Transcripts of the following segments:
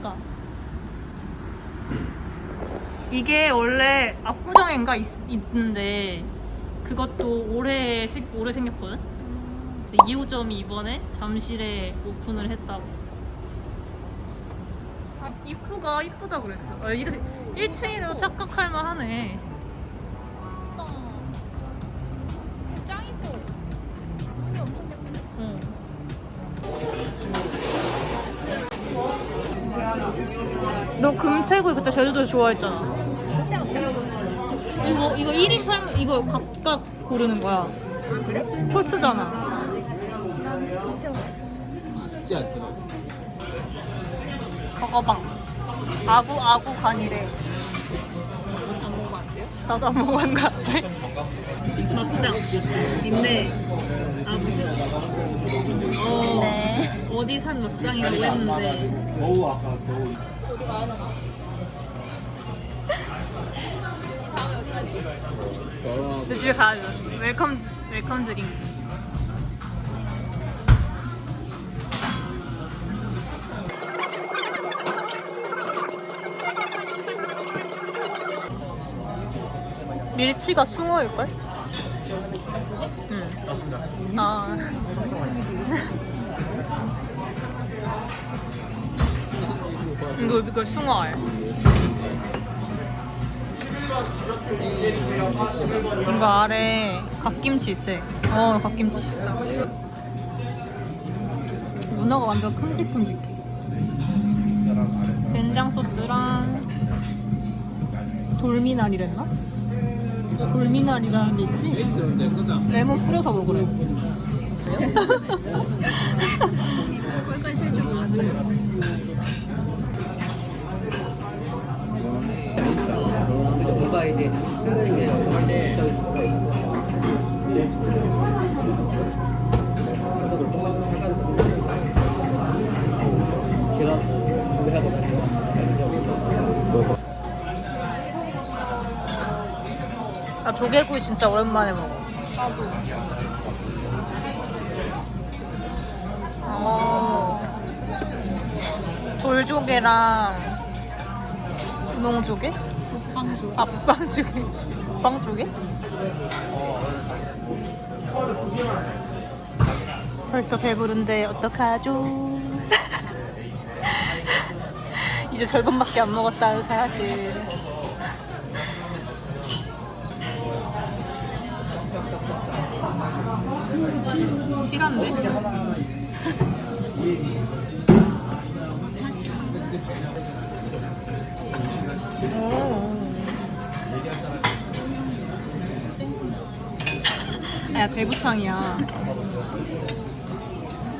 그니까 이게 원래 압구정엔가 있, 있는데 그것도 올해 생- 올해 생겼거든. 근데 2호점이 이번에 잠실에 오픈을 했다고. 아, 입구가 이쁘다 그랬어. 아, 1층이라고 착각할 만하네. 너 금태구 그때 제주도 좋아했잖아. 이거 이거 1인 팔 이거 각각 고르는 거야. 아. 쉽지 않더라고. 버거방. 아구 아구 간이래. 나도 안 먹어본 것 같아. 막장 있네. 아 무슨 어 네. 어디 산 막장이라고 했는데 겨우 아까 겨우. 가야 되나? 너랑 근데 집에 가야죠. 웰컴 웰컴 드링. 밀치가 숭어일걸? 이거 이거 숭어알. 이거 아래 갓김치 있대. 어, 갓김치. 문어가 완전 큼직큼직해. 된장 소스랑 돌미나리랬나? 돌미나리라는 게 있지? 레몬 뿌려서 먹으래. 뭔가 이제 나 조개구이 진짜 오랜만에 먹어. 나도. 어. 돌조개랑 분홍조개? 국방조. 아, 북방조개. 북방조개? 벌써 배부른데 어떡하죠? 이제 절반밖에 안 먹었다는 사실. 실한데? 야 대구탕이야.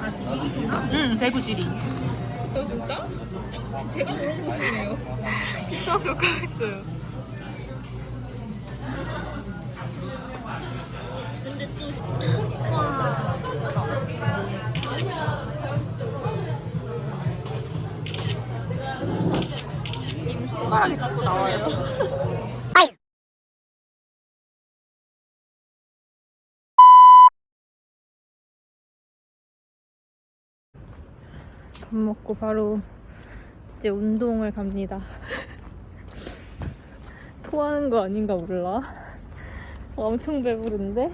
아 지리구나. 응 대구시리. 너 진짜? 제가 모르는 곳이네요. 입장수 가있어요. 근데 또 와. 손가락이 자꾸 나와요. 밥 먹고 바로 이제 운동을 갑니다. 토하는 거 아닌가 몰라. 엄청 배부른데?